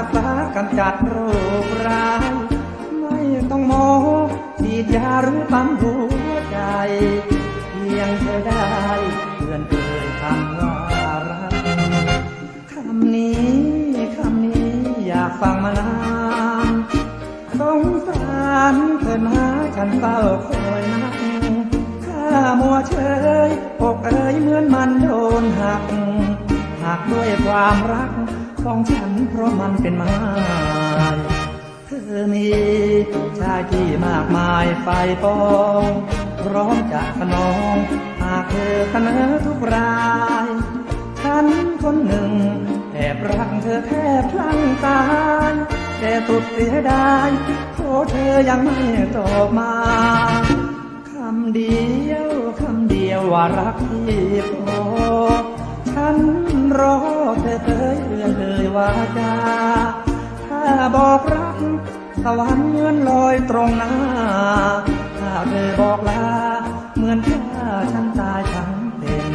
รักษากำจัดโรคร้าย ไม่ต้องหมอฉีดยาหรือปั๊มหัวใจ เพียงเธอได้เพื่อนเอ่ยคำว่ารักคำนี้คำนี้อยากฟังมานานสงสารเธอนะฉันเฝ้าคอยนักข้ามัวเฉยอกเอ่ยเหมือนมันโดนหักหักด้วยความรัก ของฉันเพราะมันเป็นไม้เธอมีชายที่มากมายไฟปองร้อมจะสนอง หากเธอเสนอทุกราย ฉันคนหนึ่งแอบรักเธอแทบพลังตายแต่สุดเสียดายโทษเธอยังไม่ตอบมา คำเดียว คำเดียวว่ารักที่ ยเอื้อเอ่ยว่าจา ถ้าบอกรัก สวรรค์เหมือนลอยตรงหน้า ถ้าเธอบอกลา เหมือนฆ่าฉันตายทั้งเป็น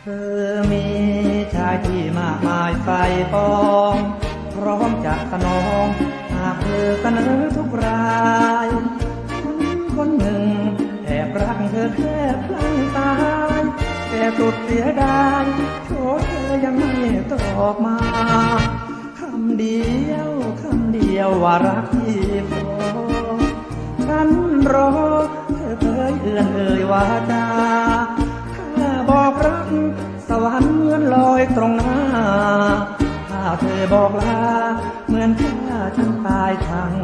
เธอมีชายที่ากมายไฟปองพร้อมจะสนองหากเธอเสนอทุกรายคนคนหนึ่งแอบรักเธอแค่พลังตายแต่สุดเสียดายโทษเธอยังไม่ตอบมาคำเดียวคำเดียวว่ารักที่พอฉันรอเธอเอ่ยเอื่อนเอ่ยว่าจาข้าบอกรัก วรรค์เหมือนลอยตรงหน้า ถ้าเธอบอกลา เหมือนข้าฉันตายทั้ง